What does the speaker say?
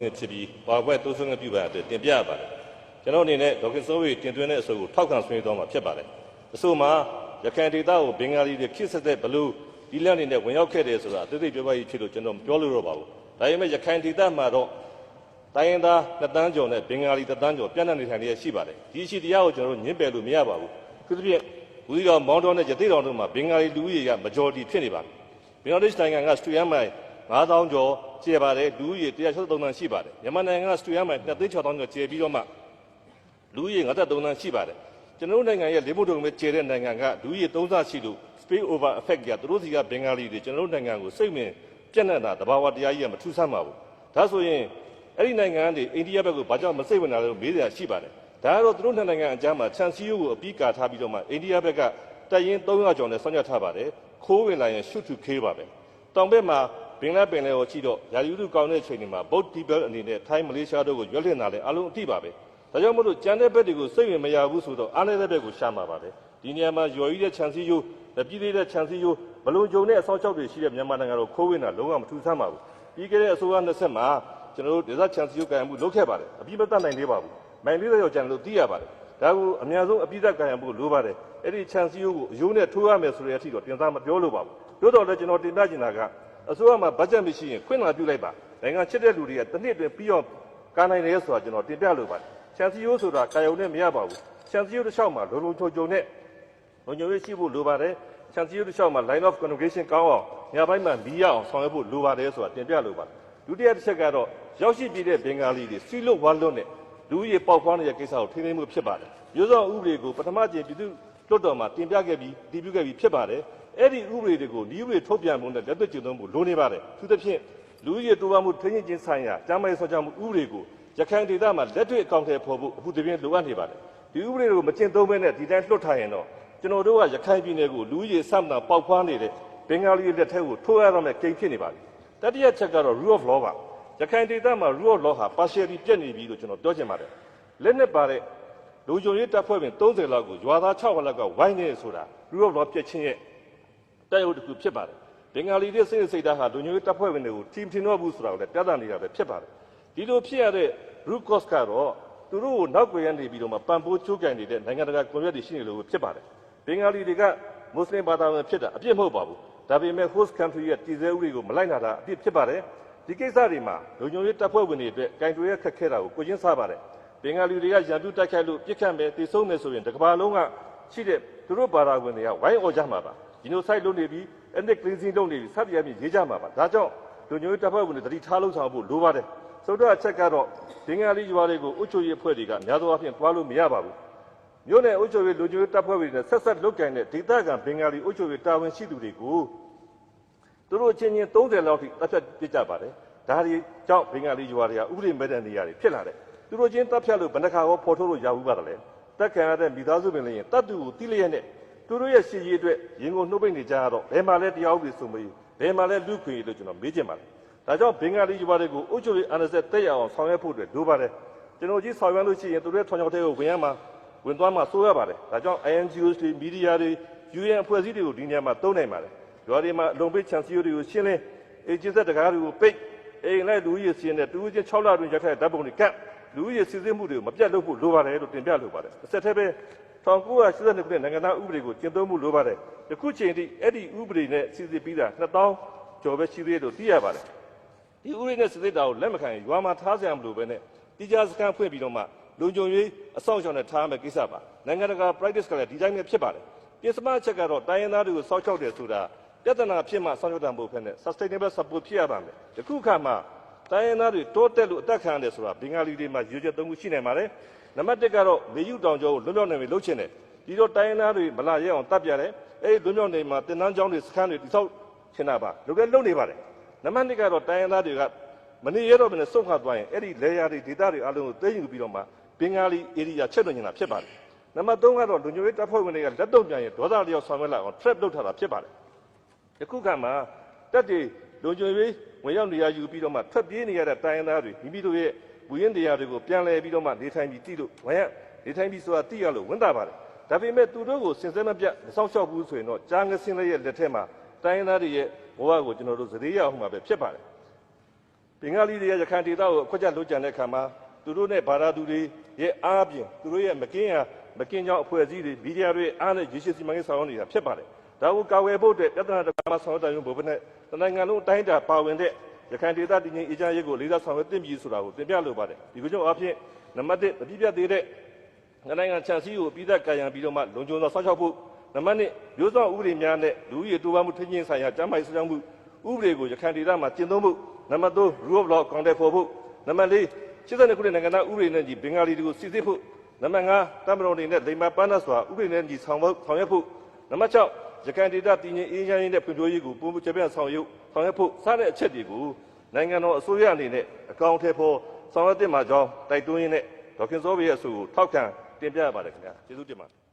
ဖြစ်ပြီးဘာဘွဲ့တိုးဆွငပြုပါအတွက်တင်ပြရပါတယ်ကျွန်တော်အနေနဲ့ဒေါက်တာစိုးဝေတင်သွင်းတဲ့အဆိုကိုထောက်ခံဆွေးနွေးသွားမှာဖြစ်ပါတယ်အဆိုမှာရခိုင်ဒေသကိုဘင်္ဂါလီတွေခေတ်ဆက်တဲ့ဘလို့ဒီလက်အနေနဲ့ဝင်ရောက်ခဲ့တယ်ဆိုတာအသေးစိတ်ပြောပြရေးဖြစ်လို့ကျွန်တော်မပြောလို့တော့ပါဘူးဒါပေမဲ့ရခိုင်ဒေသမှာတော့တိုင်းရင်းသားနှစ်တန်းကျော်နဲ့ဘင်္ဂါလီတစ်တန်းကျော်ပြန့်နှံ့နေထိုင်နေရရှိပါတယ်ဒီရှိတရားကိုကျွန်တော်တို့ညှင်းပယ်လို့မရပါဘူးသူတစ်ပြည့်ဦးစီးတော်မောင်းတော်နဲ့ရသေးတော်တို့မှာဘင်္ဂါလီလူဦးရေက majority ဖြစ်နေပါတယ်ဘင်္ဂလားဒေ့ရှ်နိုင်ငံကစတူယမ်မိုင် 9000ကျော်ကျဲပါတယ်လူဦးရေ163သန်းရှိပါတယ်မြန်မာနိုင်ငံကစတူယမ်မိုင်26000ကျော်ကျဲပြီးတော့မှလူဦးရေ53သန်းရှိပါတယ်ကျွန်တော်တို့နိုင်ငံရဲ့လေးမှုတုံမဲ့ကျဲတဲ့နိုင်ငံကလူဦးရေ3ဆရှိလို့ space over effect ကသူတို့စီကဘင်္ဂါလီတွေကျွန်တော်တို့နိုင်ငံကိုစိတ်ဝင်ပြန့်နှံ့တာတဘာဝတရားကြီးကမထူးဆန်းပါဘူးဒါဆိုရင်အဲ့ဒီနိုင်ငံကနေအိန္ဒိယဘက်ကိုဘာကြောင့်မစိတ်ဝင်တာလဲလို့မေးစရာရှိပါတယ်ဒါကတော့သူတို့နှစ်နိုင်ငံအကြားမှာခြံစည်းရိုးကိုအပြီးကာထားပြီးတော့မှအိန္ဒိယဘက်ကတပ်ရင်း300ကျော်နဲ့ဆောင်းရထားပါတယ်ခိုးဝင်လာရင်ရှုထူခေးပါပဲတောင်ဘက်မှာဘ င်္ဂလားပင်လယ်ကိုကြည့်တော့ရာသီဥတုကောင်းတဲ့အချိန်တွေမှာဗုတ်ဒီဘယ်အနေနဲ့ထိုင်းမလေးရှားတို့ကိုရွက်လင့်လာတယ်အလုံးအတိပါပဲဒါကြောင့်မို့လို့ကြံတဲ့ဘက်တွေကိုစိတ်ဝင်မရဘူးဆိုတော့အားနေတဲ့ဘက်ကိုရှာမှာပါပဲဒီနေရာမှာရော်ကြီးတဲ့ခြံစည်းရိုးလက်ပြည်သေးတဲ့ခြံစည်းရိုးဘလုံကြုံတဲ့အဆောက်အအုံတွေရှိတဲ့မြန်မာနိုင်ငံကိုခိုးဝင်တာလုံးဝမထူးဆန်းပါဘူးပြီးခဲ့တဲ့အစိုးရ20မှာကျွန်တော်တို့ဒေသခြံစည်းရိုးကံမှုလုပ်ခဲ့ပါတယ်အပြီးမတတ်နိုင်သေးပါဘူးမိုင်40ရောက်ကြံလို့သိရပါတယ်ဒါကိုအများဆုံးအပြည့်သက်ကံရဖို့လိုပါတယ်အဲ့ဒီခြံစည်းရိုးကိုအယိုးနဲ့ထိုးရမယ်ဆိုတဲ့အထိတော့တင်သားမပြောလို့ပါဘူးတို့တော့လည်းကျွန်တော်တင်ပြချင်တာက အစိုးရမှာဘတ်ဂျက်မရှိရင်ခွင့်လာပြုလိုက်ပါနိုင်ငံချစ်တဲ့လူတွေကတစ်နှစ်အတွင်းပြီးတော့ကာနိုင်တယ်ဆိုတာကျွန်တော်တင်ပြလို့ပါတယ်ခြံစည်းရိုးဆိုတာကာယုံနဲ့မရပါဘူးခြံစည်းရိုးတစ်လျှောက်မှာလုံလုံချုံချုံနဲ့လုံခြုံရေးရှိဖို့လိုပါတယ်ခြံစည်းရိုးတစ်လျှောက်မှာ line of communication ကောင်းအောင်ညပိုင်းမှာမီးရအောင်ဆောင်ရွက်ဖို့လိုပါတယ်ဆိုတာတင်ပြလို့ပါတယ်ဒုတိယတစ်ချက်ကတော့ရောက်ရှိပြည်တဲ့ဘင်္ဂါလီတွေစီလွတ်ဝါလွတ်နဲ့လူကြီးပေါက်ဖွားနေတဲ့ကိစ္စကိုထိန်းသိမ်းမှုဖြစ်ပါတယ်မျိုးစောဥပဒေကိုပထမကျင်းပြည်သူလွတ်တော်မှာတင်ပြခဲ့ပြီးတည်ပြုခဲ့ပြီးဖြစ်ပါတယ် အဲ့ဒီဥပဒေတွေကိုဤဥပဒေထုတ်ပြန်မှုနဲ့လက်တွေ့ကျင့်သုံးမှုလိုနေပါတယ်သူသဖြင့်လူကြီးတိုးပွားမှုထိန်းချင်းချင်းဆိုင်ရာကျမ်းမာရေးဆောက်ကြမှုဥပဒေကိုရခိုင်ဒေသမှာလက်တွေ့အကောင့်ထဲပေါ်ဖို့အခုတပြင်းလိုအပ်နေပါတယ်ဒီဥပဒေကိုမကျင့်သုံးဘဲနဲ့ဒီတိုင်းလွတ်ထားရင်တော့ကျွန်တော်တို့ကရခိုင်ပြည်နယ်ကိုလူကြီးဆမ်တာပေါက်ဖွားနေတဲ့ဘင်္ဂါလီလက်ထက်ကိုထိုးရတော့မဲ့ကိန်းဖြစ်နေပါပြီတတိယချက်ကတော့ rule of law ပါရခိုင်ဒေသမှာ rule of law ဟာ partially ပြည့်နေပြီလို့ကျွန်တော်ပြောချင်ပါတယ်လက်နဲ့ပါတဲ့လူကြုံရေးတပ်ဖွဲ့ဝင်30လောက်ကိုရွာသား6လောက်ကဝိုင်းနေဆိုတာ rule of law ပြည့်ချင်းရဲ့ တက်ရုပ်တစ်ခုဖြစ်ပါတယ်ဘင်္ဂါလီတွေစိတ်စိတ်ဓာတ်ဟာလူညွေတပ်ဖွဲ့ဝင်တွေကို team ထင်တော့ဘူးဆိုတာကိုလည်းပြသနေတာပဲဖြစ်ပါတယ်ဒီလိုဖြစ်ရတဲ့ root cause ကတော့သူတို့ကိုနောက်ွယ်ရနေပြီးတော့မှပံပိုးချိုးကန်နေတဲ့နိုင်ငံတကာကွန်ရက်တွေရှိနေလို့ဖြစ်ပါတယ်ဘင်္ဂါလီတွေကမွတ်စလင်ဘာသာဝင်ဖြစ်တာအပြစ်မဟုတ်ပါဘူးဒါပေမဲ့ host country ရဲ့တည်ဆဲဥပဒေကိုမလိုက်နာတာအပြစ်ဖြစ်ပါတယ်ဒီကိစ္စတွေမှာလူညွေတပ်ဖွဲ့ဝင်တွေအတွက်ကင်တွယ်ရခက်ခဲတာကိုကိုချင်းစားပါတယ်ဘင်္ဂါလီတွေကရန်သူတိုက်ခိုက်လို့ပြစ်ခတ်မယ်တည်ဆုံးမယ်ဆိုရင်တစ်ကမ္ဘာလုံးကရှိတဲ့သူတို့ဘာသာဝင်တွေကဝိုင်းအော်ကြမှာပါ genocide လုပ်နေပြီး ethnic cleansing လုပ်နေပြီးစသည်အပြင်ရေးကြမှာပါဒါကြောင့်လူညွေတပ်ဖွဲ့ဝင်တွေတတိထားလို့ဆောင်ဖို့လိုပါတယ်ဆိုတော့အချက်ကတော့ဘင်္ဂါလီရွာတွေကိုအုပ်ချုပ်ရေးအဖွဲ့တွေကများသောအားဖြင့်တွားလို့မရပါဘူးမြို့နယ်အုပ်ချုပ်ရေးလူညွေတပ်ဖွဲ့ဝင်တွေနဲ့ဆက်ဆက်လုပ်ကင်တဲ့ဒေသခံဘင်္ဂါလီအုပ်ချုပ်ရေးတာဝန်ရှိသူတွေကိုသူတို့ချင်းချင်း30လောက်ထိတပ်ဖြတ်ပြစ်ကြပါတယ်ဒါတွေကြောင့်ဘင်္ဂါလီရွာတွေကဥပဒေမဲ့တဲ့နေရာတွေဖြစ်လာတယ်သူတို့ချင်းတပ်ဖြတ်လို့ဘယ်နှခါရောဖော်ထုတ်လို့ရဘူးပါတယ်လေတက်ခံရတဲ့မိသားစုပင်လည်းတတ်သူကိုတိလျက်နဲ့ သူတို့ရဲ့ရှည်ရည်အတွက်ရင်ကုန်နှုတ်ပိတ်နေကြတော့ဘယ်မှာလဲတရားဥပဒေဆိုမလို့ဘယ်မှာလဲလူခွေလို့ကျွန်တော်မေးချင်ပါတယ်ဒါကြောင့်ဘင်္ဂါလီရွာတွေကိုအုပ်ချုပ်ရေးအန္တရာယ်တက်ရအောင်ဆောင်ရွက်ဖို့အတွက်လိုပါတယ်ကျွန်တော်ကြီးဆောင်ရွက်လို့ရှိရင်သူတို့ရဲ့ထွန်ချောက်တဲ့ကိုဝင်ရမှာဝင်သွားမှာစိုးရပါတယ်ဒါကြောင့် INGOs တွေမီဒီယာတွေ UN အဖွဲ့အစည်းတွေကိုဒီနေရာမှာတုံးနိုင်ပါတယ်ရွာတွေမှာအလုံပိတ်ချန်စီယိုတွေကိုရှင်းလင်းအေဂျင့်သက်တကားတွေကိုပိတ်အိမ်လိုက်လူကြီးစီးနေတဲ့တူးချင်း6လတွင်ရက်ခဲ့တဲ့ဓာတ်ပုံတွေကပ်လူကြီးစီစစ်မှုတွေကိုမပြတ်လုပ်ဖို့လိုပါတယ်လို့တင်ပြလိုပါတယ်အဆက်တည်းပဲ 1982ခုနှစ်နိုင်ငံသားဥပဒေကိုကျင့်သုံးမှုလိုပါတယ်ယခုချိန်ထိအဲ့ဒီဥပဒေနဲ့စီစစ်ပြီးတာ2000ကျော်ပဲရှိသေးတယ်လို့သိရပါတယ်ဒီဥပဒေနဲ့စစ်စစ်တာကိုလက်မခံရင်ရွာမှာထားစရာမလိုပဲနဲ့တိကျစကန်ဖွင့်ပြီးတော့မှလုံခြုံရေးအဆောင်ရှောင်နဲ့ထားမယ်ကိစ္စပါနိုင်ငံတကာ practice ကလည်းဒီတိုင်းပဲဖြစ်ပါတယ်ပြစ်စမချက်ကတော့တိုင်းရင်းသားတွေကိုစောက်ချောက်တယ်ဆိုတာပြဿနာဖြစ်မှဆောင်ရွက်တာမဟုတ်ဘဲနဲ့ sustainable support ဖြစ်ရပါမယ်ယခုခါမှာတိုင်းရင်းသားတွေတိုးတက်လို့အသက်ခံရတယ်ဆိုတာဘင်္ဂါလီတွေမှာရွေးချက်သုံးခုရှိနိုင်ပါတယ် နံပါတ်1ကတော့မေယူတောင်ကျော်ကိုလွတ်မြောက်နေပြီလှုပ်ချင်တယ်ဒီတော့တိုင်းရင်းသားတွေမလာရဲအောင်တပ်ပြတယ်အဲဒီလွတ်မြောက်နေမှာတင်နန်းကျောင်းတွေစခန်းတွေတိဆောက်ချင်တာပါလူကလုံနေပါတယ်နံပါတ်2ကတော့တိုင်းရင်းသားတွေကမနေရတော့ဘဲနဲ့စုံခါသွားရင်အဲ့ဒီလေယာတွေဒေသတွေအလုံးကိုသိမ်းယူပြီးတော့မှဘင်္ဂါလီ area ချက်လွန်နေတာဖြစ်ပါတယ်နံပါတ်3ကတော့လူမျိုးရေးတပ်ဖွဲ့ဝင်တွေကလက်တော့ပြန်ရင်ဒေါသလျောက်ဆောင်ရွက်လာအောင် trap လုပ်ထားတာဖြစ်ပါတယ်ယခုကမှတက်တွေလူမျိုးရေးဝင်ရောက်နေရယူပြီးတော့မှထွက်ပြေးနေရတဲ့တိုင်းရင်းသားတွေမိမိတို့ရဲ့ ဝူရင်းတရားတွေကိုပြန်လည်ပြီးတော့မှနေထိုင်ပြီးတည်လို့ဝရနေထိုင်ပြီးဆိုတာသိရလို့ဝန်တာပါတယ်ဒါပေမဲ့သူတို့ကိုစင်စဲမပြတ်မဆောင်ရှောက်ဘူးဆိုရင်တော့ကြားငစင်းလေးရဲ့လက်ထက်မှာတိုင်းရင်းသားတွေရဲ့ဘဝကိုကျွန်တော်တို့သတိရအောင်မှာပဲဖြစ်ပါတယ်ဘဘင်္ဂါလီတွေကရခိုင်ဒေသကိုအခွက်ချက်လွတ်ကြံတဲ့အခါမှာသူတို့နဲ့ဘာသာသူတွေရဲ့အားဖြင့်သူတို့ရဲ့မကင်းရာမကင်းကြောင်းအဖွဲ့အစည်းတွေမီဒီယာတွေအားနဲ့ရရှိစီမံကိန်းဆောင်ရွက်နေတာဖြစ်ပါတယ်။ဒါကိုကာဝယ်ဖို့အတွက်ပြဿနာတစ်ပါးမှဆောင်ရွက်တယ်ဘုဘနဲ့တနိုင်ငံလုံးအတိုင်းအတာပါဝင်တဲ့ ရခိုင်ဒေသတည်ငြိမ်အေဂျင့်ရေးကိုလေးစားဆောင်ရွက်သင့်ပြီဆိုတာကိုတင်ပြလိုပါတယ်။ဒီလိုကြောင့်အဖြစ်နံပါတ်1မပြည့်ပြတ်သေးတဲ့နိုင်ငံခြံစည်းကိုပြည်သက်ကာယံပြီးတော့မှလုံခြုံသောစောင့်ရှောက်ဖို့နံပါတ်1မျိုးစောင့်ဥပဒေများနဲ့လူဦးရေတိုးပွားမှုထိန်းချင်းဆိုင်ရာကျန်းမာရေးစောင့်ရှောက်မှုဥပဒေကိုရခိုင်ဒေသမှာကျင့်သုံးဖို့နံပါတ်3 rule of law ကောင်တယ်ဖော်ဖို့နံပါတ်4 82ခုနှစ်နိုင်ငံသားဥပဒေနဲ့ညီဘင်္ဂါလီတွေကိုစစ်ဆေးဖို့နံပါတ်5တမ္ပတော်တွေနဲ့ဒိန်မာပန်းနတ်စွာဥပဒေနဲ့ညီဆောင်ဖို့ဆောင်ရွက်ဖို့နံပါတ်6 ရခိုင်ဒေသတည်ငြိမ်အေးချမ်းရေးနဲ့ဖွံ့ဖြိုးရေးကိုပုံမှန်ကျပြန့်ဆောင်ရွက်ဆောင်ရွက်ဖို့စတဲ့အချက်တွေကိုနိုင်ငံတော်အစိုးရအနေနဲ့အကောင့်ထဲပေါ်ဆောင်ရွက်တင်မှာကြောင်းတိုက်တွန်းရင်းနဲ့ဒေါက်ခင်စောဘေးရဲ့အဆိုကိုထောက်ခံတင်ပြရပါတယ်ခင်ဗျာကျေးဇူးတင်ပါတယ်